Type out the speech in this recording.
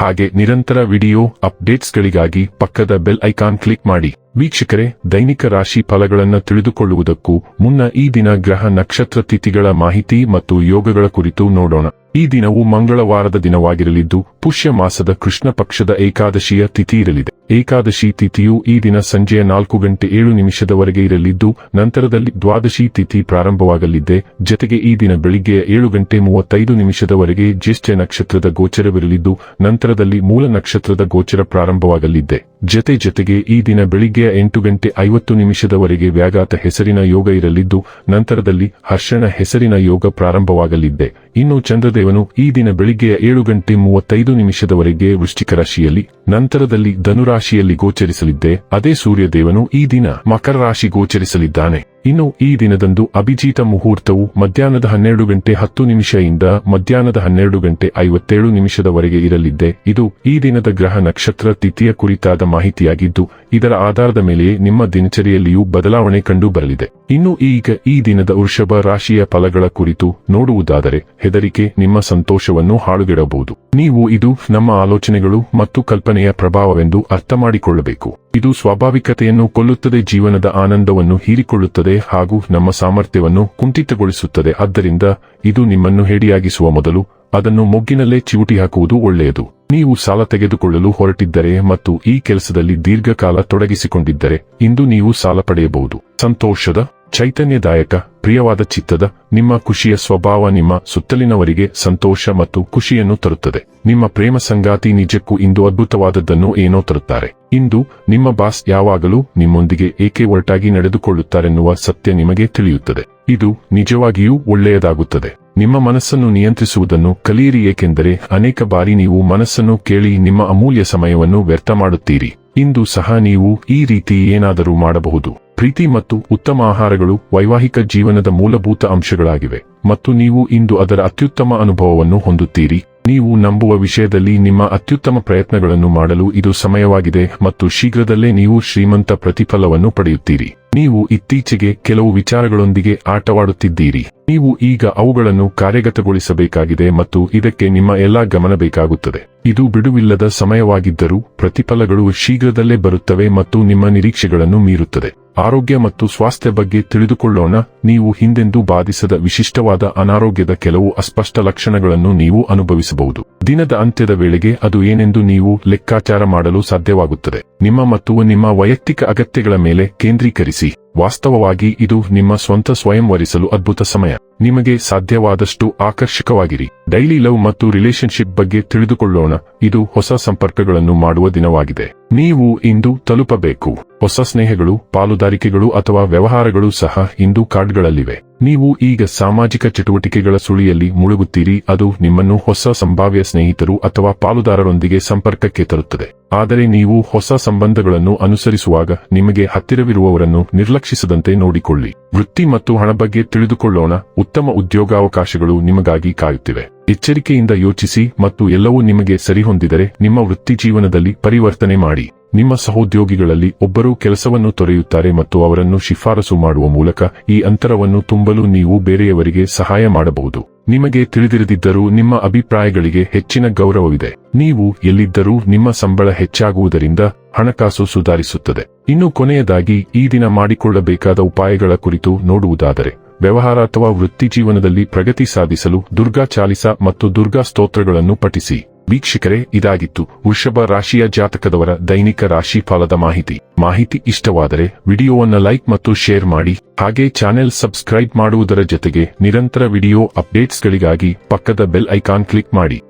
ಹಾಗೆ ನಿರಂತರ ವಿಡಿಯೋ ಅಪ್ಡೇಟ್ಸ್ಗಳಿಗಾಗಿ ಪಕ್ಕದ ಬೆಲ್ ಐಕಾನ್ ಕ್ಲಿಕ್ ಮಾಡಿ. ವೀಕ್ಷಕರೇ, ದೈನಿಕ ರಾಶಿ ಫಲಗಳನ್ನು ತಿಳಿದುಕೊಳ್ಳುವುದಕ್ಕೂ ಮುನ್ನ ಈ ದಿನ ಗ್ರಹ ನಕ್ಷತ್ರ ತಿಥಿಗಳ ಮಾಹಿತಿ ಮತ್ತು ಯೋಗಗಳ ಕುರಿತು ನೋಡೋಣ. ಈ ದಿನವು ಮಂಗಳವಾರದ ದಿನವಾಗಿರಲಿದ್ದು ಪುಷ್ಯ ಮಾಸದ ಕೃಷ್ಣ ಪಕ್ಷದ ಏಕಾದಶಿಯ ತಿಥಿ ಇರಲಿದೆ. ಏಕಾದಶಿ ತಿಥಿಯು ಈ ದಿನ ಸಂಜೆಯ ನಾಲ್ಕು ಗಂಟೆ ಏಳು ನಿಮಿಷದವರೆಗೆ ಇರಲಿದ್ದು, ನಂತರದಲ್ಲಿ ದ್ವಾದಶಿ ತಿಥಿ ಪ್ರಾರಂಭವಾಗಲಿದೆ. ಜತೆಗೆ ಈ ದಿನ ಬೆಳಿಗ್ಗೆಯ ಏಳು ಗಂಟೆ ಮೂವತ್ತೈದು ನಿಮಿಷದವರೆಗೆ ಜ್ಯೇಷ್ಠ ನಕ್ಷತ್ರದ ಗೋಚರವಿರಲಿದ್ದು, ನಂತರದಲ್ಲಿ ಮೂಲ ನಕ್ಷತ್ರದ ಗೋಚರ ಪ್ರಾರಂಭವಾಗಲಿದೆ. ಜತೆ ಜೊತೆಗೆ ಈ ದಿನ ಬೆಳಿಗ್ಗೆಯ ಎಂಟು ಗಂಟೆ ಐವತ್ತು ನಿಮಿಷದವರೆಗೆ ವ್ಯಾಘಾತ ಹೆಸರಿನ ಯೋಗ ಇರಲಿದ್ದು, ನಂತರದಲ್ಲಿ ಹರ್ಷಣ ಹೆಸರಿನ ಯೋಗ ಪ್ರಾರಂಭವಾಗಲಿದೆ. ಇನ್ನು ಚಂದ್ರದೇವನು ಈ ದಿನ ಬೆಳಿಗ್ಗೆಯ ಏಳು ಗಂಟೆ ಮೂವತ್ತೈದು ನಿಮಿಷದವರೆಗೆ ವೃಶ್ಚಿಕ ರಾಶಿಯಲ್ಲಿ, ನಂತರದಲ್ಲಿ ಧನುರಾಶಿಯಲ್ಲಿ ಗೋಚರಿಸಲಿದ್ದೆ ಅದೇ ಸೂರ್ಯದೇವನು ಈ ದಿನ ಮಕರ ರಾಶಿ ಗೋಚರಿಸಲಿದ್ದಾನೆ. ಇನ್ನು ಈ ದಿನದಂದು ಅಭಿಜೀತ ಮುಹೂರ್ತವು ಮಧ್ಯಾಹ್ನದ ಹನ್ನೆರಡು ಗಂಟೆ ಹತ್ತು ನಿಮಿಷದಿಂದ ಮಧ್ಯಾಹ್ನದ ಹನ್ನೆರಡು ಗಂಟೆ ಐವತ್ತೇಳು ನಿಮಿಷದವರೆಗೆ ಇರಲಿದ್ದೆ. ಇದು ಈ ದಿನದ ಗ್ರಹ ನಕ್ಷತ್ರ ತಿಥಿಯ ಕುರಿತಾದ ಮಾಹಿತಿಯಾಗಿದ್ದು, ಇದರ ಆಧಾರದ ಮೇಲೆಯೇ ನಿಮ್ಮ ದಿನಚರಿಯಲ್ಲಿಯೂ ಬದಲಾವಣೆ ಕಂಡು ಬರಲಿದೆ ಇನ್ನು ಈಗ ಈ ದಿನದ ವೃಷಭ ರಾಶಿಯ ಫಲಗಳ ಕುರಿತು ನೋಡುವುದಾದರೆ, ಹೆದರಿಕೆ ನಿಮ್ಮ ಸಂತೋಷವನ್ನು ಹಾಳುಗೆಡಬಹುದು. ನೀವು ಇದು ನಮ್ಮ ಆಲೋಚನೆಗಳು ಮತ್ತು ಕಲ್ಪನೆಯ ಪ್ರಭಾವವೆಂದು ಅರ್ಥ ಮಾಡಿಕೊಳ್ಳಬೇಕು ಇದು ಸ್ವಾಭಾವಿಕತೆಯನ್ನು ಕೊಲ್ಲುತ್ತದೆ, ಜೀವನದ ಆನಂದವನ್ನು ಹೀರಿಕೊಳ್ಳುತ್ತದೆ ಹಾಗೂ ನಮ್ಮ ಸಾಮರ್ಥ್ಯವನ್ನು ಕುಂಠಿತಗೊಳಿಸುತ್ತದೆ. ಆದ್ದರಿಂದ ಇದು ನಿಮ್ಮನ್ನು ಹೇಡಿಯಾಗಿಸುವ ಮೊದಲು ಅದನ್ನು ಮೊಗ್ಗಿನಲ್ಲೇ ಚಿವುಟಿ ಹಾಕುವುದು ಒಳ್ಳೆಯದು. ನೀವು ಸಾಲ ತೆಗೆದುಕೊಳ್ಳಲು ಹೊರಟಿದ್ದರೆ ಮತ್ತು ಈ ಕೆಲಸದಲ್ಲಿ ದೀರ್ಘಕಾಲ ತೊಡಗಿಸಿಕೊಂಡಿದ್ದರೆ, ಇಂದು ನೀವು ಸಾಲ ಪಡೆಯಬಹುದು. ಸಂತೋಷದ, ಚೈತನ್ಯದಾಯಕ, ಪ್ರಿಯವಾದ ಚಿತ್ತದ, ನಿಮ್ಮ ಖುಷಿಯ ಸ್ವಭಾವ ನಿಮ್ಮ ಸುತ್ತಲಿನವರಿಗೆ ಸಂತೋಷ ಮತ್ತು ಖುಷಿಯನ್ನು ತರುತ್ತದೆ. ನಿಮ್ಮ ಪ್ರೇಮ ಸಂಗಾತಿ ನಿಜಕ್ಕೂ ಇಂದು ಅದ್ಭುತವಾದದ್ದನ್ನು ಏನೋ ತರುತ್ತಾರೆ. ಇಂದು ನಿಮ್ಮ ಬಾಸ್ ಯಾವಾಗಲೂ ನಿಮ್ಮೊಂದಿಗೆ ಏಕೆ ಒರಟಾಗಿ ನಡೆದುಕೊಳ್ಳುತ್ತಾರೆನ್ನುವ ಸತ್ಯ ನಿಮಗೆ ತಿಳಿಯುತ್ತದೆ. ಇದು ನಿಜವಾಗಿಯೂ ಒಳ್ಳೆಯದಾಗುತ್ತದೆ. ನಿಮ್ಮ ಮನಸ್ಸನ್ನು ನಿಯಂತ್ರಿಸುವುದನ್ನು ಕಲಿಯಿರಿ, ಏಕೆಂದರೆ ಅನೇಕ ಬಾರಿ ನೀವು ಮನಸ್ಸನ್ನು ಕೇಳಿ ನಿಮ್ಮ ಅಮೂಲ್ಯ ಸಮಯವನ್ನು ವ್ಯರ್ಥ ಮಾಡುತ್ತೀರಿ. ಇಂದು ಸಹ ನೀವು ಈ ರೀತಿ ಏನಾದರೂ ಮಾಡಬಹುದು. ಪ್ರೀತಿ ಮತ್ತು ಉತ್ತಮ ಆಹಾರಗಳು ವೈವಾಹಿಕ ಜೀವನದ ಮೂಲಭೂತ ಅಂಶಗಳಾಗಿವೆ, ಮತ್ತು ನೀವು ಇಂದು ಅದರ ಅತ್ಯುತ್ತಮ ಅನುಭವವನ್ನು ಹೊಂದುತ್ತೀರಿ. ನೀವು ನಂಬುವ ವಿಷಯದಲ್ಲಿ ನಿಮ್ಮ ಅತ್ಯುತ್ತಮ ಪ್ರಯತ್ನಗಳನ್ನು ಮಾಡಲು ಇದು ಸಮಯವಾಗಿದೆ, ಮತ್ತು ಶೀಘ್ರದಲ್ಲೇ ನೀವು ಶ್ರೀಮಂತ ಪ್ರತಿಫಲವನ್ನು ಪಡೆಯುತ್ತೀರಿ. ನೀವು ಇತ್ತೀಚೆಗೆ ಕೆಲವು ವಿಚಾರಗಳೊಂದಿಗೆ ಆಟವಾಡುತ್ತಿದ್ದೀರಿ. ನೀವು ಈಗ ಅವುಗಳನ್ನು ಕಾರ್ಯಗತಗೊಳಿಸಬೇಕಾಗಿದೆ ಮತ್ತು ಇದಕ್ಕೆ ನಿಮ್ಮ ಎಲ್ಲಾ ಗಮನ ಬೇಕಾಗುತ್ತದೆ. ಇದು ಬಿಡುವಿಲ್ಲದ ಸಮಯವಾಗಿದ್ದರೂ ಪ್ರತಿಫಲಗಳು ಶೀಘ್ರದಲ್ಲೇ ಬರುತ್ತವೆ ಮತ್ತು ನಿಮ್ಮ ನಿರೀಕ್ಷೆಗಳನ್ನು ಮೀರುತ್ತದೆ. ಆರೋಗ್ಯ ಮತ್ತು ಸ್ವಾಸ್ಥ್ಯ ಬಗ್ಗೆ ತಿಳಿದುಕೊಳ್ಳೋಣ. ನೀವು ಹಿಂದೆಂದೂ ಬಾಧಿಸದ ವಿಶಿಷ್ಟವಾದ ಅನಾರೋಗ್ಯದ ಕೆಲವು ಅಸ್ಪಷ್ಟ ಲಕ್ಷಣಗಳನ್ನು ನೀವು ಅನುಭವಿಸಬಹುದು. ದಿನದ ಅಂತ್ಯದ ವೇಳೆಗೆ ಅದು ಏನೆಂದು ನೀವು ಲೆಕ್ಕಾಚಾರ ಮಾಡಲು ಸಾಧ್ಯವಾಗುತ್ತದೆ. ನಿಮ್ಮ ಮತ್ತು ನಿಮ್ಮ ವೈಯಕ್ತಿಕ ಅಗತ್ಯಗಳ ಮೇಲೆ ಕೇಂದ್ರೀಕರಿಸಿ. ವಾಸ್ತವವಾಗಿ ಇದು ನಿಮ್ಮ ಸ್ವಂತ ವರಿಸಲು ಅದ್ಭುತ ಸಮಯ. ನಿಮಗೆ ಸಾಧ್ಯವಾದಷ್ಟು ಆಕರ್ಷಕವಾಗಿರಿ. ಡೈಲಿ ಲವ್ ಮತ್ತು ರಿಲೇಶನ್ಶಿಪ್ ಬಗ್ಗೆ ತಿಳಿದುಕೊಳ್ಳೋಣ. ಇದು ಹೊಸ ಸಂಪರ್ಕಗಳನ್ನು ಮಾಡುವ ದಿನವಾಗಿದೆ. ನೀವು ಇಂದು ತಲುಪಬೇಕು. ಹೊಸ ಸ್ನೇಹಗಳು, ಪಾಲುದಾರಿಕೆಗಳು ಅಥವಾ ವ್ಯವಹಾರಗಳು ಸಹ ಇಂದು ಕಾರ್ಡ್ಗಳಲ್ಲಿವೆ. ನೀವು ಈಗ ಸಾಮಾಜಿಕ ಚಟುವಟಿಕೆಗಳ ಸುಳಿಯಲ್ಲಿ ಮುಳುಗುತ್ತೀರಿ. ಅದು ನಿಮ್ಮನ್ನು ಹೊಸ ಸಂಭಾವ್ಯ ಸ್ನೇಹಿತರು ಅಥವಾ ಪಾಲುದಾರರೊಂದಿಗೆ ಸಂಪರ್ಕಕ್ಕೆ ತರುತ್ತದೆ. ಆದರೆ ನೀವು ಹೊಸ ಸಂಬಂಧಗಳನ್ನು ಅನುಸರಿಸುವಾಗ ನಿಮಗೆ ಹತ್ತಿರವಿರುವವರನ್ನು ನಿರ್ಲಕ್ಷಿಸದಂತೆ ನೋಡಿಕೊಳ್ಳಿ. ವೃತ್ತಿ ಮತ್ತು ಹಣ ಬಗ್ಗೆ ತಿಳಿದುಕೊಳ್ಳೋಣ. ಉತ್ತಮ ಉದ್ಯೋಗಾವಕಾಶಗಳು ನಿಮಗಾಗಿ ಕಾಯುತ್ತಿವೆ. ಎಚ್ಚರಿಕೆಯಿಂದ ಯೋಚಿಸಿ ಮತ್ತು ಎಲ್ಲವೂ ನಿಮಗೆ ಸರಿಹೊಂದಿದರೆ ನಿಮ್ಮ ವೃತ್ತಿ ಜೀವನದಲ್ಲಿ ಪರಿವರ್ತನೆ ಮಾಡಿ. ನಿಮ್ಮ ಸಹೋದ್ಯೋಗಿಗಳಲ್ಲಿ ಒಬ್ಬರು ಕೆಲಸವನ್ನು ತೊರೆಯುತ್ತಾರೆ ಮತ್ತು ಅವರನ್ನು ಶಿಫಾರಸು ಮಾಡುವ ಮೂಲಕ ಈ ಅಂತರವನ್ನು ತುಂಬಲು ನೀವು ಬೇರೆಯವರಿಗೆ ಸಹಾಯ ಮಾಡಬಹುದು. ನಿಮಗೆ ತಿಳಿದಿರದಿದ್ದರೂ ನಿಮ್ಮ ಅಭಿಪ್ರಾಯಗಳಿಗೆ ಹೆಚ್ಚಿನ ಗೌರವವಿದೆ. ನೀವು ಎಲ್ಲಿದ್ದರೂ ನಿಮ್ಮ ಸಂಬಳ ಹೆಚ್ಚಾಗುವುದರಿಂದ ಹಣಕಾಸು ಸುಧಾರಿಸುತ್ತದೆ. ಇನ್ನು ಕೊನೆಯದಾಗಿ ಈ ದಿನ ಮಾಡಿಕೊಳ್ಳಬೇಕಾದ ಉಪಾಯಗಳ ಕುರಿತು ನೋಡುವುದಾದರೆ ವ್ಯವಹಾರ ಅಥವಾ ವೃತ್ತಿ ಜೀವನದಲ್ಲಿ ಪ್ರಗತಿ ಸಾಧಿಸಲು ದುರ್ಗಾ ಚಾಲಿಸ ಮತ್ತು ದುರ್ಗಾ ಸ್ತೋತ್ರಗಳನ್ನು ಪಠಿಸಿ. ವೀಕ್ಷಕರೇ, ಇದಾಗಿತ್ತು ವೃಷಭ ರಾಶಿಯ ಜಾತಕದವರ ದೈನಿಕ ರಾಶಿ ಫಲದ ಮಾಹಿತಿ. ಮಾಹಿತಿ ಇಷ್ಟವಾದರೆ ವಿಡಿಯೋವನ್ನ ಲೈಕ್ ಮತ್ತು ಶೇರ್ ಮಾಡಿ. ಹಾಗೆ ಚಾನೆಲ್ ಸಬ್ಸ್ಕ್ರೈಬ್ ಮಾಡುವುದರ ಜೊತೆಗೆ ನಿರಂತರ ವಿಡಿಯೋ ಅಪ್ಡೇಟ್ಸ್ಗಳಿಗಾಗಿ ಪಕ್ಕದ ಬೆಲ್ ಐಕಾನ್ ಕ್ಲಿಕ್ ಮಾಡಿ.